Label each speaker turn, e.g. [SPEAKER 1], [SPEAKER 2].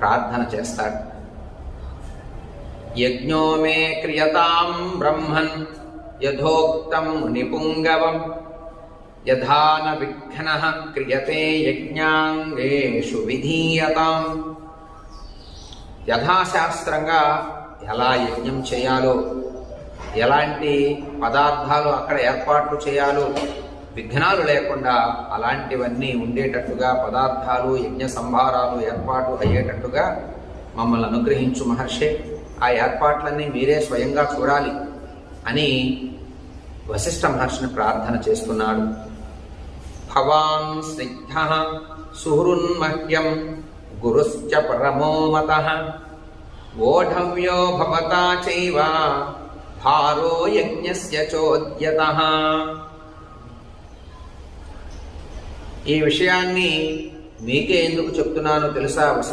[SPEAKER 1] ప్రార్థన చేస్తాడు. యజ్ఞో మే క్రియతాం బ్రహ్మన్ యథోక్తం నిపుంగవం యథాన విఘ్న క్రియతే యజ్ఞాంగేషు విధీయతాం. యథాశాస్త్రంగా ఎలా యజ్ఞం చేయాలో ఎలాంటి పదార్థాలు అక్కడ ఏర్పాట్లు చేయాలో విఘ్నాలు లేకుండా అలాంటివన్నీ ఉండేటట్టుగా పదార్థాలు యజ్ఞ సంభారాలు ఏర్పాటు అయ్యేటట్టుగా మమ్మల్ని అనుగ్రహించు మహర్షి. ఆ ఏర్పాట్లన్నీ మీరే స్వయంగా చూడాలి అని వశిష్ఠ మహర్షిని ప్రార్థన చేస్తున్నాడు. భవాన్ స్నిగ్ధ సుహృన్మహ్యం గురుశ్చ పరమోమత ఓఢవ్యో భవతా చైవ భారో యజ్ఞస్య చోద్యత ఈ విషయాన్ని మీకే ఎందుకు చెప్తున్నానో తెలుసా వశిష్ఠ